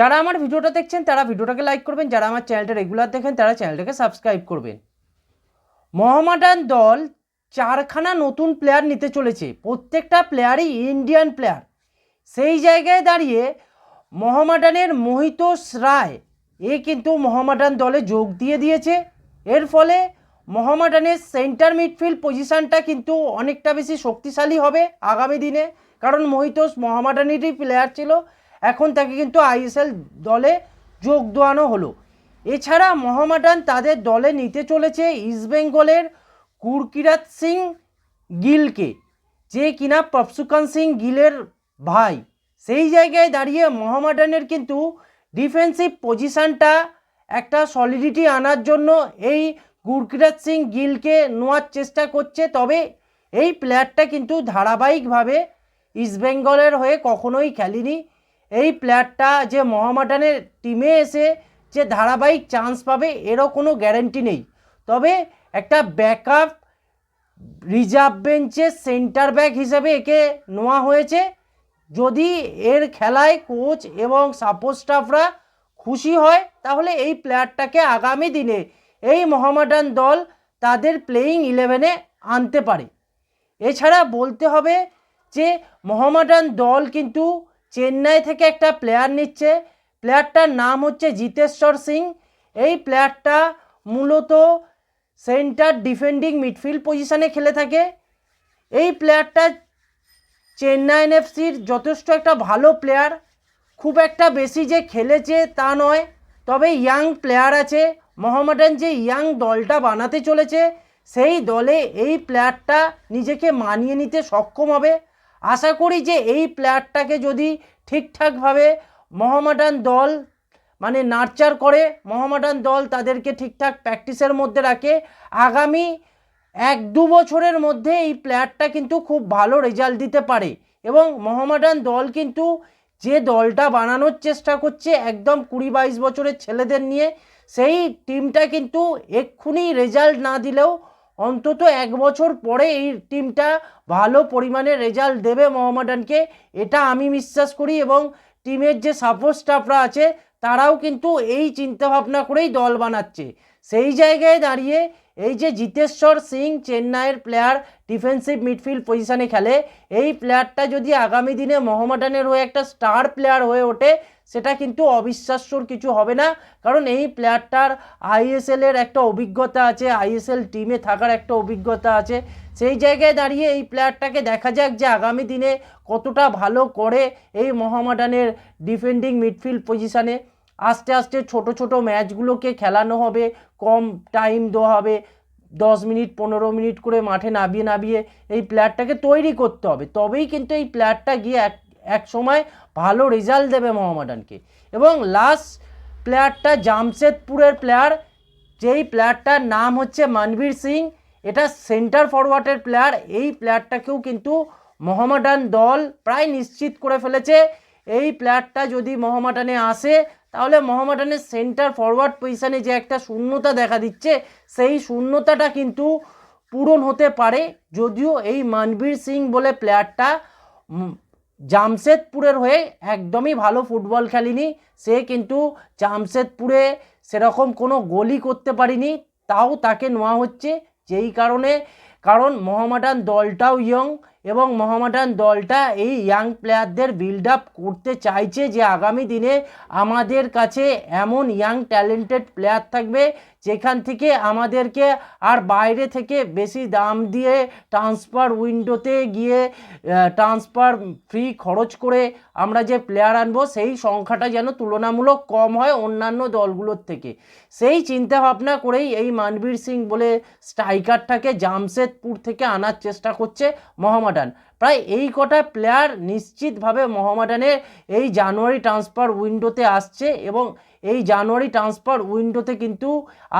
যারা আমার ভিডিওটা দেখছেন, তারা ভিডিওটাকে লাইক করবেন। যারা আমার চ্যানেলটা রেগুলার দেখেন, তারা চ্যানেলটাকে সাবস্ক্রাইব করবেন। মোহামেডান দল চারখানা নতুন প্লেয়ার নিতে চলেছে। প্রত্যেকটা প্লেয়ারই ইন্ডিয়ান প্লেয়ার সেই জায়গায় দাঁড়িয়ে মোহামেডানের মোহিতোষ রায়, এ কিন্তু মোহামেডান দলে যোগ দিয়ে দিয়েছে। এর ফলে মোহামেডানের সেন্টার মিডফিল্ড পজিশনটা কিন্তু অনেকটা বেশি শক্তিশালী হবে আগামী দিনে। কারণ মোহিতোষ মোহামেডানেরই প্লেয়ার ছিল। এখন তাকে কিন্তু আইএসএল দলে যোগ দেওয়ানো হলো। এছাড়া মোহামেডান তাদের দলে নিতে চলেছে ইস্টবেঙ্গলের কুরকিরাত সিং গিলকে, যে কিনা প্রফসুকান সিং গিলের ভাই। সেই জায়গায় দাঁড়িয়ে মোহামেডানের কিন্তু ডিফেন্সিভ পজিশনটা একটা সলিডিটি আনার জন্য এই গুরকিরাত সিং গিলকে নেওয়ার চেষ্টা করছে। তবে এই প্লেয়ারটা কিন্তু ধারাবাহিকভাবে ইস্টবেঙ্গলের হয়ে কখনোই খেলেনি। এই প্লেয়ারটা যে মোহামেডানের টিমে এসে যে ধারাবাহিক চান্স পাবে, এরও কোনো গ্যারেন্টি নেই। তবে একটা ব্যাকআপ রিজার্ভ বেঞ্চে সেন্টার ব্যাক হিসেবে একে নেওয়া হয়েছে। যদি এর খেলায় কোচ এবং সাপোর্ট স্টাফরা খুশি হয়, তাহলে এই প্লেয়ারটাকে আগামী দিনে এই মোহামেডান দল তাদের প্লেয়িং ইলেভেনে আনতে পারে। এছাড়া বলতে হবে যে মোহামেডান দল কিন্তু চেন্নাই থেকে একটা প্লেয়ার নিচ্ছে। প্লেয়ারটার নাম হচ্ছে জিতেশ্বর সিং। এই প্লেয়ারটা মূলত সেন্টার ডিফেন্ডিং মিডফিল্ড পজিশনে খেলে থাকে। এই প্লেয়ারটা চেন্নাই এনএফসির যথেষ্ট একটা ভালো প্লেয়ার খুব একটা বেশি যে খেলেছে তা নয়। তবে ইয়াং প্লেয়ার আছে। মোহামেডান যে ইয়াং দলটা বানাতে চলেছে, সেই দলে এই প্লেয়ারটা নিজেকে মানিয়ে নিতে সক্ষম হবে। আশা করি যে এই প্লেয়ারটাকে যদি ঠিকঠাকভাবে মোহামেডান দল মানে নার্চার করে, মোহামেডান দল তাদেরকে ঠিকঠাক প্র্যাকটিসের মধ্যে রাখে, আগামী এক দু বছরের মধ্যে এই প্লেয়ারটা কিন্তু খুব ভালো রেজাল্ট দিতে পারে। এবং মোহামেডান দল কিন্তু যে দলটা বানানোর চেষ্টা করছে একদম কুড়ি বাইশ বছরের ছেলেদের নিয়ে, সেই টিমটা কিন্তু এক্ষুনি রেজাল্ট না দিলেও অন্তত এক বছর পরে এই টিমটা ভালো পরিমাণে রেজাল্ট দেবে মোহামেডানকে, এটা আমি বিশ্বাস করি এবং টিমের যে সাপোর্ট স্টাফরা আছে, তারাও কিন্তু এই চিন্তাভাবনা করেই দল বানাচ্ছে। সেই জায়গায় দাঁড়িয়ে এই যে জিতেশ্বর সিং চেন্নাইয়ের প্লেয়ার ডিফেন্সিভ মিডফিল্ড পজিশনে খেলে, এই প্লেয়ারটা যদি আগামী দিনে মোহামেডানের হয়ে একটা স্টার প্লেয়ার হয়ে ওঠে সেটা কিন্তু অবিশ্বাস্যর কিছু হবে না। কারণ এই প্লেয়ারটার আইএসএল এর একটা অভিজ্ঞতা আছে আইএসএল টিমে থাকার একটা অভিজ্ঞতা আছে। সেই জায়গায় দাঁড়িয়ে এই প্লেয়ারটাকে দেখা যাক যে আগামী দিনে কতটা ভালো করে এই মোহামেডানের ডিফেন্ডিং মিডফিল্ড পজিশনে আস্তে আস্তে ছোট ছোট ম্যাচগুলোকে খেলানো হবে, কম টাইম দেওয়া হবে, দশ মিনিট, পনেরো মিনিট করে মাঠে নামিয়ে নামিয়ে এই প্লেয়ারটাকে তৈরি করতে হবে। তবেই কিন্তু এই প্লেয়ারটা গিয়ে এক এক সময় ভালো রেজাল্ট দেবে মোহামেডানকে। এবং লাস্ট প্লেয়ারটা জামশেদপুরের প্লেয়ার যেই প্লেয়ারটার নাম হচ্ছে মনবীর সিং, এটা সেন্টার ফরওয়ার্ডের প্লেয়ার এই প্লেয়ারটাকেও কিন্তু মোহামেডান দল প্রায় নিশ্চিত করে ফেলেছে। এই প্লেয়ারটা যদি মোহামেডানে আসে, তাহলে মোহামেডানের সেন্টার ফরওয়ার্ড পজিশনে যে একটা শূন্যতা দেখা দিচ্ছে, সেই শূন্যতাটা কিন্তু পূরণ হতে পারে। যদিও এই মানবীর সিং বলে প্লেয়ারটা জামশেদপুরের হয়ে একদমই ভালো ফুটবল খেলেনি। সে কিন্তু জামশেদপুরে সেরকম কোনো গোলই করতে পারিনি, তাও তাকে নেওয়া হচ্ছে। যেই কারণে, কারণ মোহামেডান দলটাও ইয়ং এবং মোহামেডান দলটা এই ইয়াং প্লেয়ারদের বিল্ড আপ করতে চাইছে যে আগামী দিনে আমাদের কাছে এমন ইয়াং ট্যালেন্টেড প্লেয়ার থাকবে যেখান থেকে আমাদেরকে আর বাইরে থেকে বেশি দাম দিয়ে ট্রান্সফার উইন্ডোতে গিয়ে ট্রান্সফার ফ্রি খরচ করে আমরা যে প্লেয়ার আনব, সেই সংখ্যাটা যেন তুলনামূলক কম হয় অন্যান্য দলগুলোর থেকে। সেই চিন্তা ভাবনা করেই এই মানবীর সিং বলে স্ট্রাইকারটাকে জামশেদপুর থেকে আনার চেষ্টা করছে মোহামেডান। প্রায় এই কটা প্লেয়ার নিশ্চিতভাবে মোহামেডানের এই জানুয়ারি ট্রান্সফার উইন্ডোতে আসছে এবং এই জানুয়ারি ট্রান্সফার উইন্ডোতে কিন্তু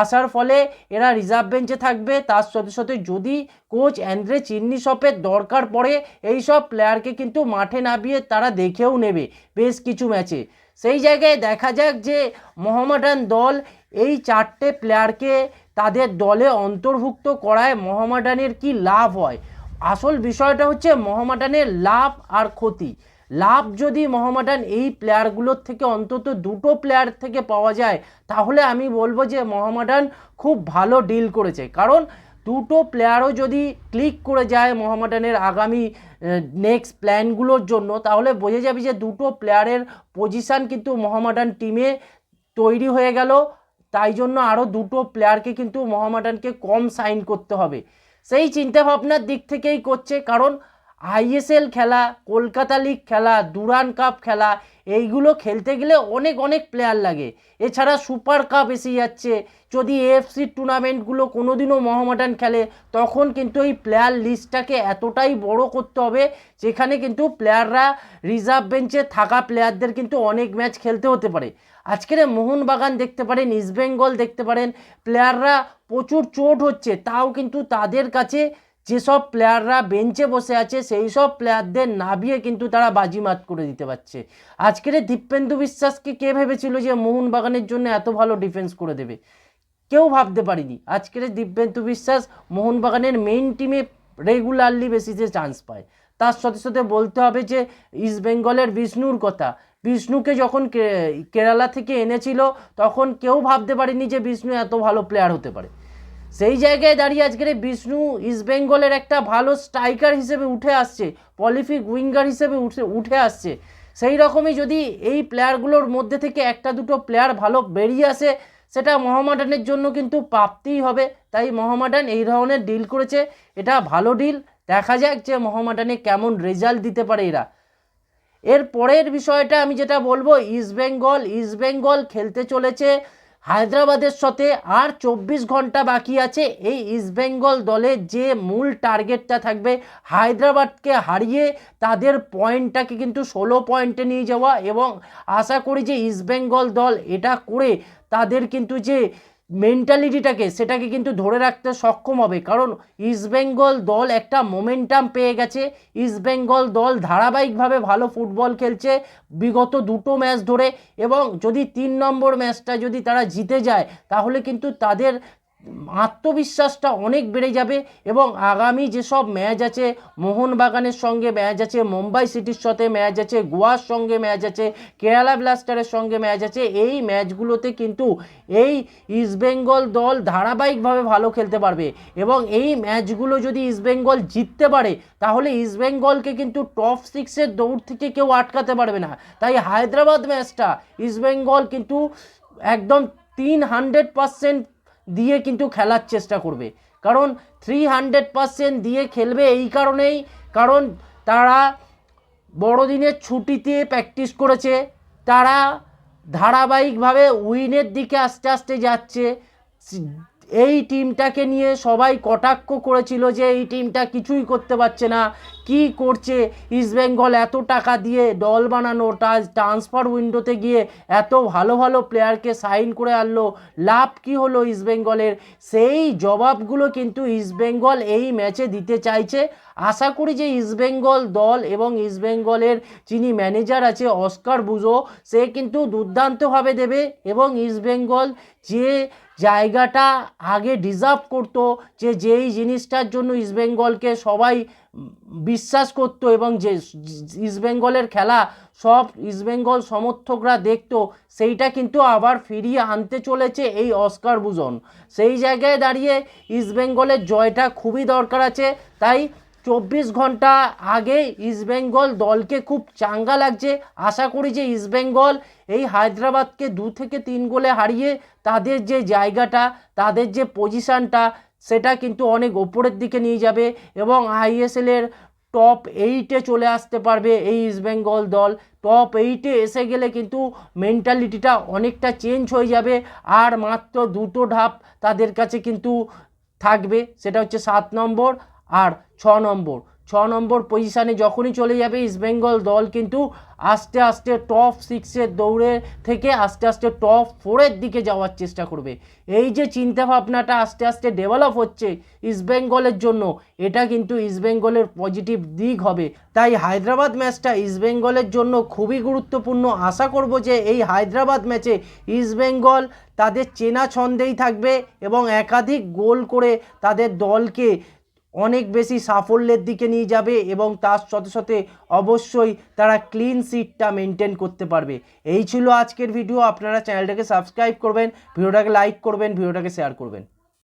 আসার ফলে এরা রিজার্ভ বেঞ্চে থাকবে। তার সাথে সাথে যদি কোচ অ্যান্ড্রে চিন্নি শপের দরকার পড়ে, এই সব প্লেয়ারকে কিন্তু মাঠে নামিয়ে তারা দেখেও নেবে বেশ কিছু ম্যাচে সেই জায়গায় দেখা যাক যে মোহামেডান দল এই চারটে প্লেয়ারকে তাদের দলে অন্তর্ভুক্ত করায় মোহামেডানের কি লাভ হয়? আসল বিষয়টা হচ্ছে মোহামেডানের লাভ আর ক্ষতি। লাভ যদি মোহামেডান এই প্লেয়ারগুলোর থেকে অন্তত দুটো প্লেয়ার থেকে পাওয়া যায়, তাহলে আমি বলব যে মোহামেডান খুব ভালো ডিল করেছে। কারণ দুটো প্লেয়ারও যদি ক্লিক করে যায় মোহামেডানের আগামী নেক্সট প্ল্যানগুলোর জন্য, তাহলে বোঝা যাবে যে দুটো প্লেয়ারের পজিশান কিন্তু মোহামেডান টিমে তৈরি হয়ে গেল। তাই জন্য আরও দুটো প্লেয়ারকে কিন্তু মোহামেডানকে কম সাইন করতে হবে। সেই চিন্তাভাবনার দিক থেকেই করছে। কারণ আইএসএল খেলা, কলকাতা লিগ খেলা, দুরান কাপ খেলা, এইগুলো খেলতে গেলে অনেক অনেক প্লেয়ার লাগে। এছাড়া সুপার কাপ এসে যাচ্ছে। যদি এএফসি টুর্নামেন্টগুলো কোনোদিনও মোহামেডান খেলে, তখন কিন্তু এই প্লেয়ার লিস্টটাকে এতটাই বড় করতে হবে, যেখানে কিন্তু প্লেয়াররা রিজার্ভ বেঞ্চে থাকা প্লেয়ারদের কিন্তু অনেক ম্যাচ খেলতে হতে পারে। আজকের মোহনবাগান দেখতে পারেন ইস্টবেঙ্গল দেখতে পারেন প্লেয়াররা প্রচুর চোট হচ্ছে, তাও কিন্তু তাদের কাছে যেসব প্লেয়াররা বেঞ্চে বসে আছে, সেই সব প্লেয়ারদের নাবিয়ে কিন্তু তারা বাজিমাত করে দিতে পারছে। আজকের দীপেন্দু বিশ্বাসকে কে ভেবেছিল যে মোহনবাগানের জন্য এত ভালো ডিফেন্স করে দেবে? কেউ ভাবতে পারিনি। আজকের দিব্যেন্দু বিশ্বাস মোহনবাগানের মেইন টিমে রেগুলারলি বেসিসে চান্স পায়। তার সাথে সাথে বলতে হবে যে ইস্ট বেঙ্গলের বিষ্ণুর কথা। বিষ্ণুকে যখন কেরালা থেকে এনেছিল, তখন কেউ ভাবতে পারেনি যে বিষ্ণু এত ভালো প্লেয়ার হতে পারে। সেই জায়গায় দাঁড়িয়ে আজকের বিষ্ণু ইস্ট বেঙ্গলের একটা ভালো স্ট্রাইকার হিসেবে উঠে আসছে পলিফিক উইঙ্গার হিসেবে উঠে উঠে আসছে। সেই রকমই যদি এই প্লেয়ারগুলোর মধ্যে থেকে একটা দুটো প্লেয়ার ভালো বেরিয়ে আসে, সেটা মোহামেডানের জন্য কিন্তু প্রাপ্তিই হবে। তাই মোহামেডান এই ধরনের ডিল করেছে, এটা ভালো ডিল দেখা যাক যে মোহামেডানে কেমন রেজাল্ট দিতে পারে এরা। এর পরের বিষয়টা আমি যেটা বলব ইস্টবেঙ্গল ইস্টবেঙ্গল খেলতে চলেছে। হায়দ্রাবাদের সাথে আর চব্বিশ ঘণ্টা বাকি আছে। এই ইস্টবেঙ্গল দলের যে মূল টার্গেটটা থাকবে, হায়দ্রাবাদকে হারিয়ে তাদের পয়েন্টটাকে কিন্তু ষোলো পয়েন্টে নিয়ে যাওয়া এবং আশা করি যে ইস্টবেঙ্গল দল এটা করে তাদের কিন্তু যে মেন্টালিটিটাকে সেটাকে কিন্তু ধরে রাখতে সক্ষম হবে। কারণ ইস্টবেঙ্গল দল একটা মোমেন্টাম পেয়ে গেছে। ইস্টবেঙ্গল দল ধারাবাহিকভাবে ভালো ফুটবল খেলছে বিগত দুটো ম্যাচ ধরে এবং যদি তিন নম্বর ম্যাচটা যদি তারা জিতে যায়, তাহলে কিন্তু তাদের আত্মবিশ্বাসটা অনেক বেড়ে যাবে এবং আগামী যেসব ম্যাচ আছে, মোহনবাগানের সঙ্গে ম্যাচ আছে, মুম্বাই সিটির সাথে ম্যাচ আছে, গোয়ার সঙ্গে ম্যাচ আছে, কেরালা ব্লাস্টারের সঙ্গে ম্যাচ আছে, এই ম্যাচগুলোতে কিন্তু এই ইস্টবেঙ্গল দল ধারাবাহিকভাবে ভালো খেলতে পারবে এবং এই ম্যাচগুলো যদি ইস্টবেঙ্গল জিততে পারে, তাহলে ইস্টবেঙ্গলকে কিন্তু টপ সিক্সের দৌড় থেকে কেউ আটকাতে পারবে না। তাই হায়দ্রাবাদ ম্যাচটা ইস্টবেঙ্গল কিন্তু একদম তিন হান্ড্রেড পারসেন্ট দিয়ে কিন্তু খেলার চেষ্টা করবে। কারণ থ্রি হান্ড্রেড পারসেন্ট দিয়ে খেলবে এই কারণেই, কারণ তারা বড়দিনের ছুটিতে প্র্যাকটিস করেছে, তারা ধারাবাহিকভাবে উইনের দিকে আস্তে আস্তে যাচ্ছে। এই টিমটাকে নিয়ে সবাই কটাক্ষ করেছিল যে এই টিমটা কিছুই করতে পারছে না। কি করছে? ইস্টবেঙ্গল এত টাকা দিয়ে দল বানানো ট্রান্সফার উইন্ডোতে গিয়ে এত ভালো ভালো প্লেয়ারকে সাইন করে আনলো, লাভ কি হলো ইস্টবেঙ্গলের সেই জবাবগুলো কিন্তু ইস্টবেঙ্গল এই ম্যাচে দিতে চাইছে। আশা করি যে ইস্টবেঙ্গল দল এবং ইস্টবেঙ্গলের যিনি ম্যানেজার আছে অস্কার বুজো সে কিন্তু দুর্দান্তভাবে দেবে এবং ইস্টবেঙ্গল যে জায়গাটা আগে ডিজার্ভ করতো, যে যেই জিনিসটার জন্য ইস্টবেঙ্গলকে সবাই বিশ্বাস করতো এবং যে ইস্টবেঙ্গলের খেলা, সব ইস্টবেঙ্গল সমর্থকরা দেখত, সেইটা কিন্তু আবার ফিরিয়ে আনতে চলেছে এই অস্কার বুজন সেই জায়গায় দাঁড়িয়ে ইস্টবেঙ্গলের জয়টা খুবই দরকার আছে। তাই চব্বিশ ঘণ্টা আগে ইস্টবেঙ্গল দলকে খুব চাঙ্গা লাগছে। আশা করি যে ইস্টবেঙ্গল এই হায়দ্রাবাদকে দু থেকে তিন গোলে হারিয়ে তাদের যে জায়গাটা, তাদের যে পজিশানটা সেটা কিন্তু অনেক ওপরের দিকে নিয়ে যাবে এবং আইএসএলের টপ এইটে চলে আসতে পারবে এই ইস্টবেঙ্গল দল। টপ এইটে এসে গেলে কিন্তু মেন্টালিটিটা অনেকটা চেঞ্জ হয়ে যাবে আর মাত্র দুটো ধাপ তাদের কাছে কিন্তু থাকবে, সেটা হচ্ছে সাত নম্বর আর ছ নম্বর। ছ নম্বর পজিশানে যখনই চলে যাবে ইস্টবেঙ্গল দল কিন্তু আস্তে আস্তে টপ সিক্সের দৌড়ে থেকে আস্তে আস্তে টপ ফোরের দিকে যাওয়ার চেষ্টা করবে। এই যে চিন্তাভাবনাটা আস্তে আস্তে ডেভেলপ হচ্ছে ইস্টবেঙ্গলের জন্য, এটা কিন্তু ইস্টবেঙ্গলের পজিটিভ দিক হবে। তাই হায়দ্রাবাদ ম্যাচটা ইস্টবেঙ্গলের জন্য খুবই গুরুত্বপূর্ণ। আশা করব যে এই হায়দ্রাবাদ ম্যাচে ইস্টবেঙ্গল তাদের চেনা ছন্দেই থাকবে এবং একাধিক গোল করে তাদের দলকে অনেক বেশি সাফল্যের দিকে নিয়ে যাবে এবং তার সাথে সাথে অবশ্যই তারা ক্লিন সিটটা মেনটেন করতে পারবে। এই ছিল আজকের ভিডিও আপনারা চ্যানেলটাকে সাবস্ক্রাইব করবেন ভিডিওটাকে লাইক করবেন ভিডিওটাকে শেয়ার করবেন।